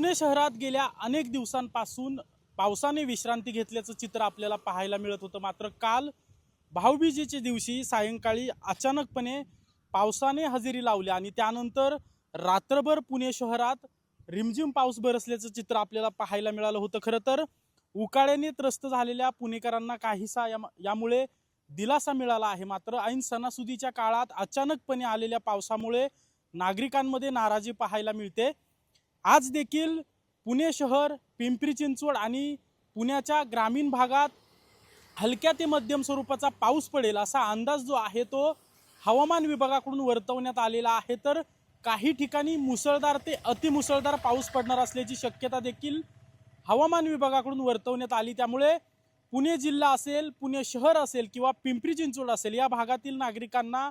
पुणे शहरात गेल्या अनेक दिवसांपासून पावसाने विश्रांती घेतल्याचं चित्र आपल्याला पाहायला मिळत होतं. मात्र काल भाऊबीजेच्या दिवशी सायंकाळी अचानकपणे पावसाने हजेरी लावली आणि त्यानंतर रात्रभर पुणे शहरात रिमझिम पाऊस बरसल्याचं चित्र आपल्याला पाहायला मिळालं होतं. खरं तर उकाड्याने त्रस्त झालेल्या पुणेकरांना काहीसा या यामुळे दिलासा मिळाला आहे. मात्र ऐन सणासुदीच्या काळात अचानकपणे आलेल्या पावसामुळे नागरिकांमध्ये नाराजी पाहायला मिळते. आज देखील पुणे शहर पिंपरी चिंचवड आणि पुण्याच्या ग्रामीण भागात हलक्या ते मध्यम स्वरूपाचा पाऊस पडेल असा अंदाज जो आहे तो हवामान विभागाकडून वर्तवण्यात आलेला आहे. तर काही ठिकाणी मुसळधार ते अतिमुसळधार पाऊस पडणार असल्याची शक्यता देखील हवामान विभागाकडून वर्तवण्यात आली. त्यामुळे पुणे जिल्हा असेल पुणे शहर असेल किंवा पिंपरी चिंचवड असेल या भागातील नागरिकांना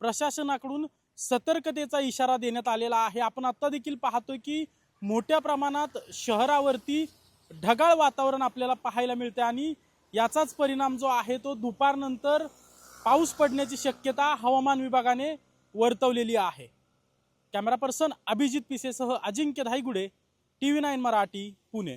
प्रशासनाकडून सतर्कतेचा इशारा देण्यात आलेला आहे. आपण आत्ता देखील पाहतोय की मोठ्या प्रमाणात शहरावरती ढगाळ वातावरण आपल्याला पाहायला मिळते आणि याचाच परिणाम जो आहे तो दुपारनंतर पाऊस पडण्याची शक्यता हवामान विभागाने वर्तवलेली आहे. Camera person Abhijit पिसेसह Ajinkya Dhaigude T V nine Marathi Pune.